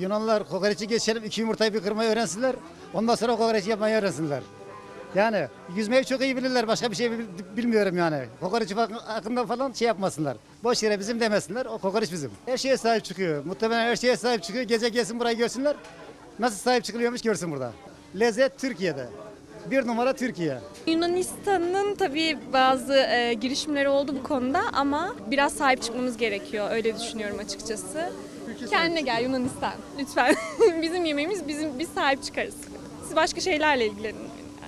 Yunanlar kokoreçi geçelim, iki yumurtayı bir kırmayı öğrensinler. Ondan sonra kokoreçi yapmayı öğrensinler. Yani yüzmeyi çok iyi bilirler. Başka bir şey bil- bilmiyorum yani. Kokoreçi falan hakkında falan şey yapmasınlar. Boş yere bizim demesinler. O kokoreç bizim. Her şeye sahip çıkıyor. Muhtemelen her şeye sahip çıkıyor. Gece gelsin burayı görsünler. Nasıl sahip çıkılıyormuş görsün burada. Lezzet Türkiye'de. Bir numara Türkiye. Yunanistan'ın tabii bazı e, girişimleri oldu bu konuda ama biraz sahip çıkmamız gerekiyor. Öyle düşünüyorum açıkçası. Kendine gel Yunanistan lütfen. bizim yemeğimiz bizim biz sahip çıkarız. Siz başka şeylerle ilgilenin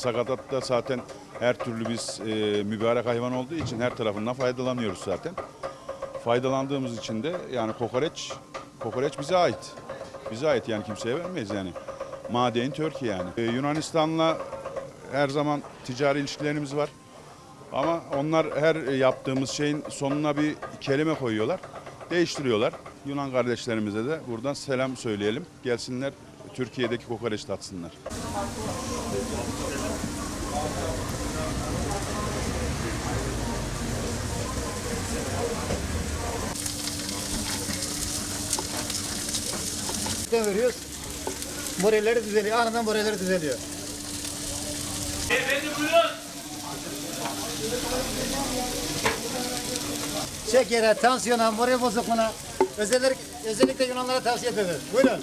Sakatatta zaten her türlü biz e, mübarek hayvan olduğu için her tarafından faydalanıyoruz zaten. Faydalandığımız için de yani kokoreç, kokoreç bize ait. Bize ait yani kimseye vermeyiz yani. Maden Türkiye yani. E, Yunanistan'la her zaman ticari ilişkilerimiz var. Ama onlar her yaptığımız şeyin sonuna bir kelime koyuyorlar. Değiştiriyorlar. Yunan kardeşlerimize de buradan selam söyleyelim. Gelsinler Türkiye'deki kokoreç tatsınlar. Ne veriyoruz? Moralleri düzeliyor. Anından moralleri düzeliyor. Şekere, tansiyona, moral bozukluğuna özellikle, özellikle Yunanlara tavsiye ederim. Buyurun.